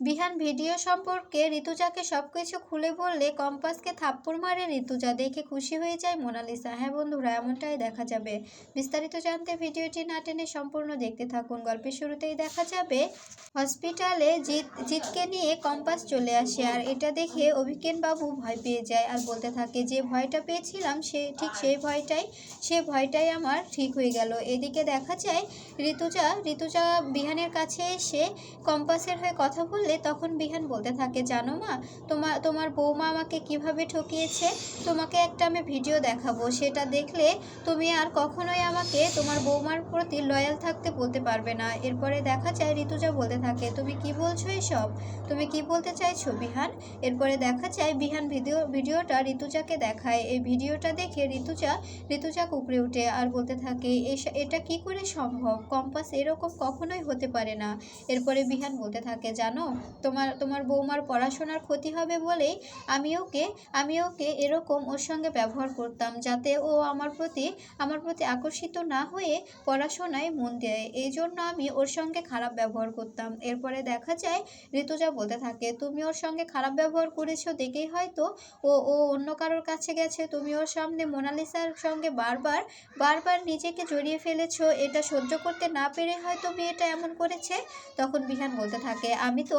বিহান video সম্পর্কে ঋতুজাকে সবকিছু খুলে বললে কম্পাসকে থাপ্পড় মারে ঋতুজা। দেখে খুশি হয়ে যায় মোনালিসা। হ্যাঁ বন্ধুরা, এমনটাই দেখা যাবে। বিস্তারিত জানতে ভিডিওটি না টেনে সম্পূর্ণ দেখতে থাকুন। গল্পের শুরুতেই দেখা যাবে, হসপিটালে জিৎ জিতকে নিয়ে কম্পাস চলে আসে আর এটা দেখে অভিজ্ঞান বাবু ভয় পেয়ে যায় আর বলতে থাকে, যে ভয়টা পেয়েছিলাম সে, ঠিক সেই ভয়টাই, সে ভয়টাই আমার ঠিক হয়ে গেল। এদিকে দেখা যায়, ঋতুজা ঋতুজা বিহানের কাছে এসে কম্পাসের হয়ে কথা বললে তখন বিহান বলতে থাকে, জানো মা তোমার তোমার বৌমা আমাকে কীভাবে ঠকিয়েছে? তোমাকে একটা আমি ভিডিও দেখাবো। সেটা দেখলে তুমি আর কখনোই আমাকে তোমার বৌমার প্রতি লয়াল থাকতে বলতে পারবে না। এরপরে দেখা যায় ঋতুজা বলতে থাকে, তুমি কি বলছো এসব? তুমি কি বলতে চাইছো বিহান? এরপরে দেখা যায় বিহান ভিডিও, ভিডিওটা ঋতুজাকে দেখায়। এই ভিডিওটা দেখে ঋতুজা ঋতুজা কুকড়ে উঠে আর বলতে থাকে, "এস- এটা কি করে সম্ভব? কম্পাস এরকম কখনোই হতে পারে না। এরপরে বিহান বলতে থাকে, জানো তোমার তোমার বৌমার পড়াশোনার ক্ষতি হবে বলেই আমি ওকে আমি ওকে এরকম ওর সঙ্গে ব্যবহার করতাম যাতে ও আমার প্রতি আমার প্রতি আকর্ষিত না হয়ে পড়াশোনায় মন দেয়। এই জন্য আমি ওর সঙ্গে খারাপ ব্যবহার করতাম। এরপরে দেখা যায়, ঋতুজা বলতে থাকে, তুমি ওর সঙ্গে খারাপ ব্যবহার করেছ দেখেই হয়তো ও ও অন্য কারোর কাছে গেছে। তুমি ওর সামনে মোনালিসার সঙ্গে বারবার বারবার নিজেকে জড়িয়ে ফেলেছো। এটা সহ্য করতে না পেরে হয়তো মেয়েটা এমন করেছে। তখন বিহান বলতে থাকে, আমি তো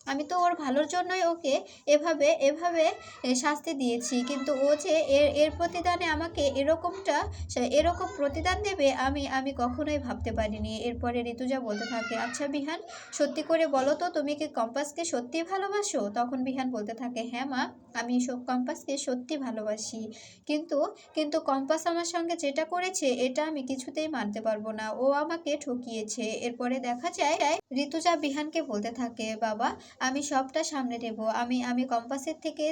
আমি তো ওর ভালোর জন্যই ওকে এভাবে এভাবে শাস্তি দিয়েছি। কিন্তু ও যে এর এর প্রতিদানে আমাকে এরকমটা এরকম প্রতিদান দেবে, আমি আমি কখনোই ভাবতে পারিনি। এরপরে ঋতুজা বলতে থাকে আচ্ছা বিহান, সত্যি করে বলো তো, তুমি কি কম্পাসকে সত্যি ভালোবাসো? তখন বিহান বলতে থাকে হ্যাঁ মা, আমি স- কম্পাসকে সত্যি ভালোবাসি। কিন্তু কিন্তু কম্পাস আমার সঙ্গে যেটা করেছে, এটা আমি কিছুতেই মানতে পারব না। ও আমাকে ঠকিয়েছে। এরপরে দেখা যায়, ঋতুজা বিহানকে বলতে থাকে, বাবা আমি সবটা সামনে নেব। আমি আমি কম্পাসের থেকে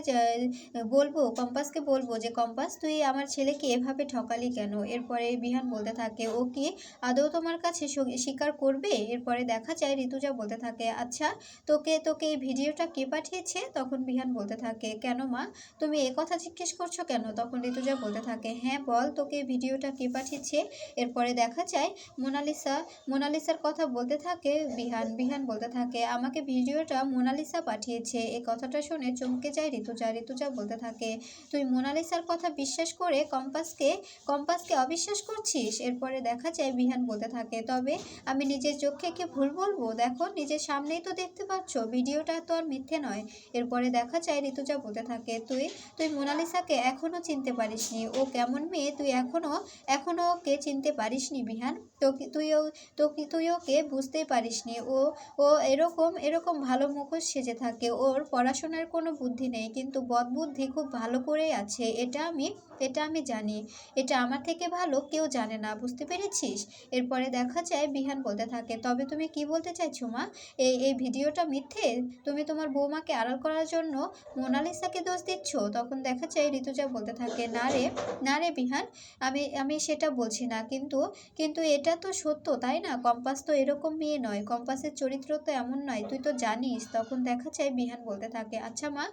বলব, কম্পাসকে বলব যে, কম্পাস, তুই আমার ছেলেকে এভাবে ঠকালি কেন? এরপরে বিহান বলতে থাকে, ও কি আদৌ তোমার কাছে স্বীকার করবে? এরপরে দেখা যায়, ঋতুজা বলতে থাকে আচ্ছা তোকে তোকে এই ভিডিওটা কে পাঠিয়েছে? তখন বিহান বলতে থাকে, কেন মা, তুমি এ কথা জিজ্ঞেস করছ কেন? তখন ঋতুজা বলতে থাকে হ্যাঁ বল, তোকে ভিডিওটা কে পাঠিয়েছে? এরপরে দেখা যায়, মোনালিসা, মোনালিসার কথা বলতে থাকে বিহান বিহান বলতে থাকে, আমাকে ভিডিওটা মোনালিসা পাঠিয়েছে। এই কথাটা শুনে চমকে যায় ঋতুজা। ঋতুজা বলতে থাকে, তুই মোনালিসার কথা বিশ্বাস করে কম্পাসকে কম্পাসকে অবিশ্বাস করছিস? এরপরে দেখা যায় বিহান বলতে থাকে, তবে আমি নিজের চোখে কি ভুল বলব? দেখো, নিজের সামনেই তো দেখতে পাচ্ছ, ভিডিওটা তো আর মিথ্যে নয়। এরপরে দেখা যায় ঋতুজা বলতে থাকে, তুই তুই মোনালিসাকে এখনও চিনতে পারিসনি। ও কেমন মেয়ে? তুই এখনও এখনও ওকে চিনতে পারিসনি বিহান। তোকে, তুইও, তোকে তুই ওকে বুঝতেই পারিসনি। ও ও এরকম এরকম ভালো মুখোশ সেজে থাকে। ওর পড়াশোনার কোনো বুদ্ধি নেই, কিন্তু বদবুদ্ধি খুব ভালো করেই আছে। এটা আমি এটা আমি জানি। এটা আমার থেকে ভালো, কেউ জানে না, বুঝতে পেরেছিস? এরপরে দেখা যায় বিহান বলতে থাকে, তবে তুমি কি বলতে চাইছো মা? এই এই ভিডিওটা মিথ্যে? তুমি তোমার বৌমাকে আড়াল করার জন্য মোনালিসাকে দোষ দিচ্ছ? তখন দেখা যায় ঋতুজা বলতে থাকে, না রে না রে বিহান, আমি আমি সেটা বলছি না। কিন্তু কিন্তু এটা তো সত্য, তাই না? কম্পাস তো এরকম মেয়ে নয়, কম্পাসের চরিত্র তো এমন নয়, তুই তো জানিস। তখন দেখা যায় বিহান বলতে থাকে আচ্ছা মা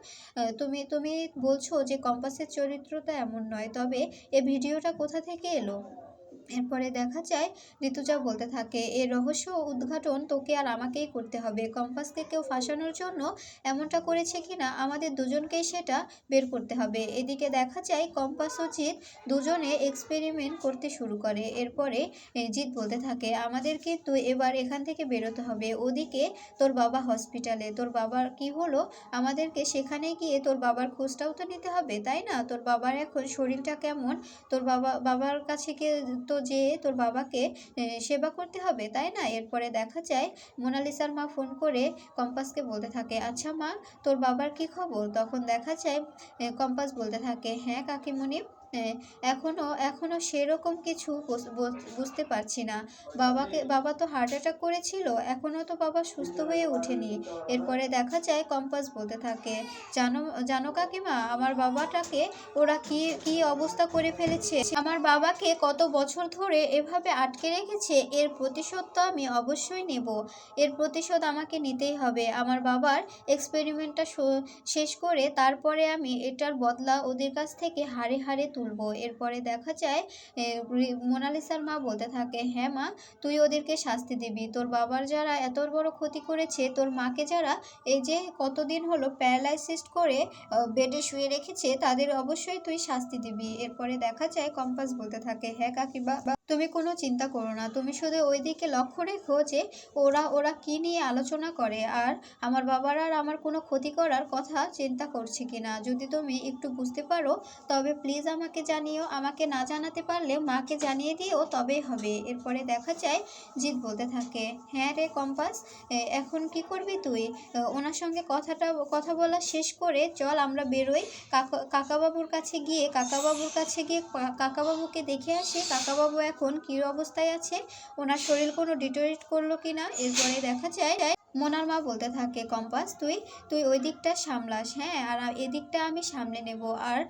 তুমি তুমি বলছো যে কম্পাসের চরিত্রটা এমন নয়, তবে এ ভিডিওটা কোথা থেকে এলো? এরপরে দেখা যায় ঋতুজা বলতে থাকে এর রহস্য উদ্ঘাটন তোকে আর আমাকেই করতে হবে। কম্পাসকে কেউ ফাঁসানোর জন্য এমনটা করেছে কিনা আমাদের দুজনকেই সেটা বের করতে হবে। এদিকে দেখা যায় কম্পাস ও জিৎ দুজনে এক্সপেরিমেন্ট করতে শুরু করে। এরপরে এ, জিৎ বলতে থাকে আমাদের কিন্তু এবার এখান থেকে বেরোতে হবে। ওদিকে তোর বাবা হসপিটালে তোর বাবার কি হলো? আমাদেরকে সেখানে গিয়ে তোর বাবার খোঁজটাও তো নিতে হবে তাই না? তোর বাবার এখন শরীরটা কেমন? তোর বাবা বাবার কাছে গিয়ে তো যেয়ে তোর বাবাকে সেবা করতে হবে, তাই না? এরপরে দেখা যায় মোনালিসার মা ফোন করে কম্পাসকে বলতে থাকে আচ্ছা মা, তোর বাবার কি খবর? তখন দেখা যায় কম্পাস বলতে থাকে হ্যাঁ কাকিমণি এ, এখনও এখনও সেরকম কিছু বুঝ- বুঝ- বুঝতে পারছি না। বাবাকে বাবা তো হার্ট অ্যাটাক করেছিল এখনও তো বাবা সুস্থ হয়ে ওঠেনি। এরপরে দেখা যায় কম্পাস বলতে থাকে জানো জানো কাকিমা আমার বাবাটাকে ওরা কি কি অবস্থা করে ফেলেছে? আমার বাবাকে কত বছর ধরে এভাবে আটকে রেখেছে এর প্রতিশোধ তো আমি অবশ্যই নেব। এর প্রতিশোধ আমাকে নিতেই হবে। আমার বাবার এক্সপেরিমেন্টটা শেষ করে তারপরে আমি এটার বদলা ওদের কাছ থেকে হাড়ে হাড়ে তুলবো। এরপরে দেখা যায় মোনালিসার মা বলতে থাকে হ্যাঁ মা, তুই ওদেরকে শাস্তি দিবি। তোর বাবার যারা এত বড় ক্ষতি করেছে, তোর মাকে যারা এই যে কতদিন হলো প্যারালাইসিস করে বেডে শুয়ে রেখেছে, তাদের অবশ্যই তুই শাস্তি দিবি। এরপরে দেখা যায়, কম্পাস বলতে থাকে হ্যাঁ কাকিবা তুমি কোনো চিন্তা করো না। তুমি শুধু ওই দিকে লক্ষ্য রেখো যে ওরা ওরা কি নিয়ে আলোচনা করে আর আমার বাবার আর আমার কোনো ক্ষতি করার কথা চিন্তা করছে কি না। যদি তুমি একটু বুঝতে পারো, তবে প্লিজ আমাকে জানিও। আমাকে না জানাতে পারলে মাকে জানিয়ে দিও, তবেই হবে। এরপরে দেখা যায় জিৎ বলতে থাকে হ্যাঁ রে কম্পাস এখন কি করবি তুই? ওনার সঙ্গে কথাটা, কথা বলা শেষ করে চল আমরা বেরোই। কাকা, কাকাবাবুর কাছে গিয়ে, কাকাবাবুর কাছে গিয়ে কাকাবাবুকে দেখে আসি। কাকাবাবু এখন কী অবস্থায় আছে? ওনার শরীর কোনো ডিটোরেট করল কি না এরপরে দেখা যায় মোনার মা বলতে থাকে, কম্পাস, তুই তুই ওই দিকটা সামলাস হ্যাঁ আর এদিকটা আমি সামলে নেব। আর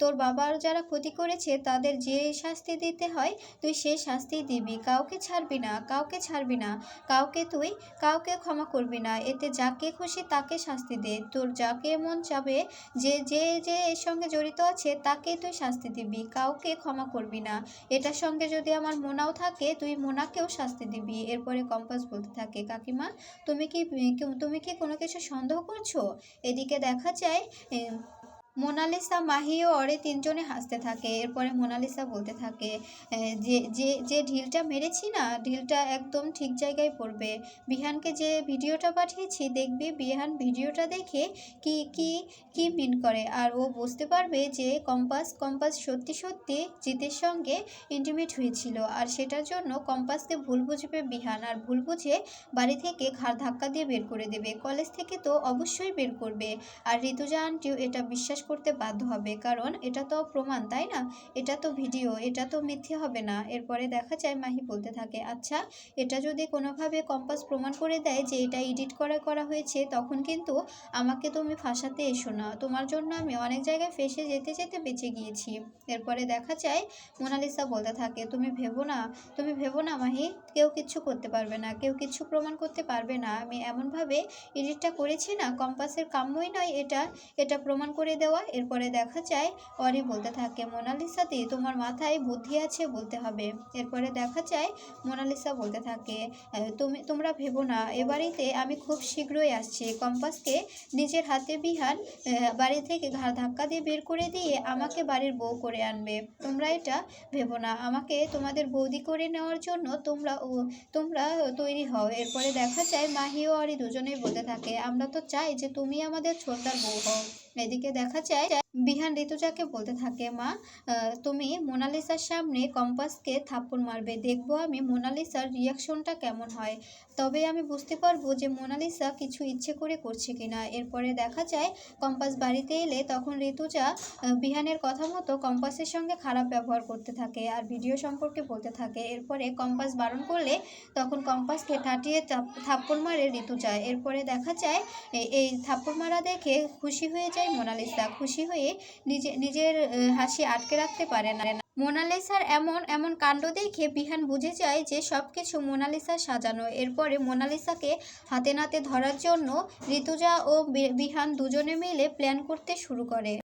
তোর বাবার যারা ক্ষতি করেছে, তাদের যে শাস্তি দিতে হয়, তুই সে শাস্তি দিবি। কাউকে ছাড়বি না, কাউকে ছাড়বি না। কাউকে তুই, কাউকে ক্ষমা করবি না। এতে যাকে খুশি তাকে শাস্তি দে। তোর যাকে মন চাবে, যে যে যে এর সঙ্গে জড়িত আছে, তাকে তুই শাস্তি দিবি। কাউকে ক্ষমা করবি না। এটার সঙ্গে যদি আমার মোনাও থাকে, তুই মোনাকেও শাস্তি দিবি। এরপরে কম্পাস বলতে থাকে, কাকিমা, তুমি কি তুমি কি কোনো কিছু সন্দেহ করছ? এদিকে দেখা যায় মোনালিসা, মাহি ও অরে তিনজনে হাসতে থাকে। এরপরে মোনালিসা বলতে থাকে যে যে যে ঢিলটা মেরেছি না, ঢিলটা একদম ঠিক জায়গায় পড়বে। বিহানকে যে ভিডিওটা পাঠিয়েছি, দেখবি বিহান ভিডিওটা দেখে কি কি কি মিন করে। আর ও বুঝতে পারবে যে কম্পাস কম্পাস সত্যি সত্যি জিতের সঙ্গে ইন্টিমেট হয়েছিল। আর সেটার জন্য কম্পাসকে ভুল বুঝবে বিহান। আর ভুল বুঝে বাড়ি থেকে ঘাড় ধাক্কা দিয়ে বের করে দেবে। কলেজ থেকে তো অবশ্যই বের করবে। আর ঋতুজা আন্টিও এটা বিশ্বাস করতে বাধ্য হবে। কারণ এটা তো প্রমাণ, তাই না? এটা তো ভিডিও, এটা তো মিথ্যে হবে না। এরপরে দেখা যায় মাহি বলতে থাকে আচ্ছা এটা যদি কোনোভাবে কম্পাস প্রমাণ করে দেয় যে এটা এডিট করা করা হয়েছে, তখন কিন্তু আমাকে তুমি ফাঁসাতে এসো না। তোমার জন্য আমি অনেক জায়গায় ফেসে যেতে যেতে বেঁচে গিয়েছি। এরপরে দেখা যায় মোনালিসা বলতে থাকে, তুমি ভেবো না, তুমি ভেবো না মাহি, কেউ কিচ্ছু করতে পারবে না, কেউ কিচ্ছু প্রমাণ করতে পারবে না। আমি এমনভাবে এডিটটা করেছি না, কম্পাসের কাম্যই নয় এটা এটা প্রমাণ করে দেওয়া এরপরে দেখা যায় অরি বলতে থাকে, মোনালিসাতে তোমার মাথায় বুদ্ধি আছে বলতে হবে। এরপরে দেখা যায়, মোনালিসা বলতে থাকে তুমি, তোমরা ভেবো না, এ বাড়িতে আমি খুব শীঘ্রই আসছি। কম্পাসকে নিজের হাতে বিহান বাড়ি থেকে ঘাড় ধাক্কা দিয়ে বের করে দিয়ে আমাকে বাড়ির বউ করে আনবে। তোমরা এটা ভেবো না। আমাকে তোমাদের বৌদি করে নেওয়ার জন্য তোমরা তোমরা তৈরি হও। এরপরে দেখা যায়, মাহি ও আরি দুজনেই বলতে থাকে, আমরা তো চাই যে তুমি আমাদের ছোটদার বউ হও। এদিকে দেখা যায় বিহান ঋতুজাকে বলতে থাকে, মা তুমি মোনালিসার সামনে কম্পাসকে থাপ্পড় মারবে। দেখব আমি মোনালিসার রিয়াকশনটা কেমন হয়। তবে আমি বুঝতে পারব যে মোনালিসা কিছু ইচ্ছে করে করছে কিনা। এরপরে দেখা যায়, কম্পাস বাড়িতে এলে তখন ঋতুজা বিহানের কথা মতো কম্পাসের সঙ্গে খারাপ ব্যবহার করতে থাকে আর ভিডিও সম্পর্কে বলতে থাকে। এরপরে কম্পাস বারণ করলে তখন কম্পাসকে ঠাটিয়ে থাপ- থাপ্পড় মারে ঋতুজা। এরপরে দেখা যায় এই থাপ্পড় মারা দেখে খুশি হয়ে যায় মোনালিসা। খুশি হয়ে নিজে, নিজের হাসি আটকে রাখতে পারে না। মোনালিসার এমন এমন কাণ্ড দেখে বিহান বুঝে যায় যে সব কিছু মোনালিসার সাজানো। এরপরে মোনালিসাকে হাতে নাতে ধরার জন্য ঋতুজা ও বিহান দুজনে মিলে প্ল্যান করতে শুরু করে।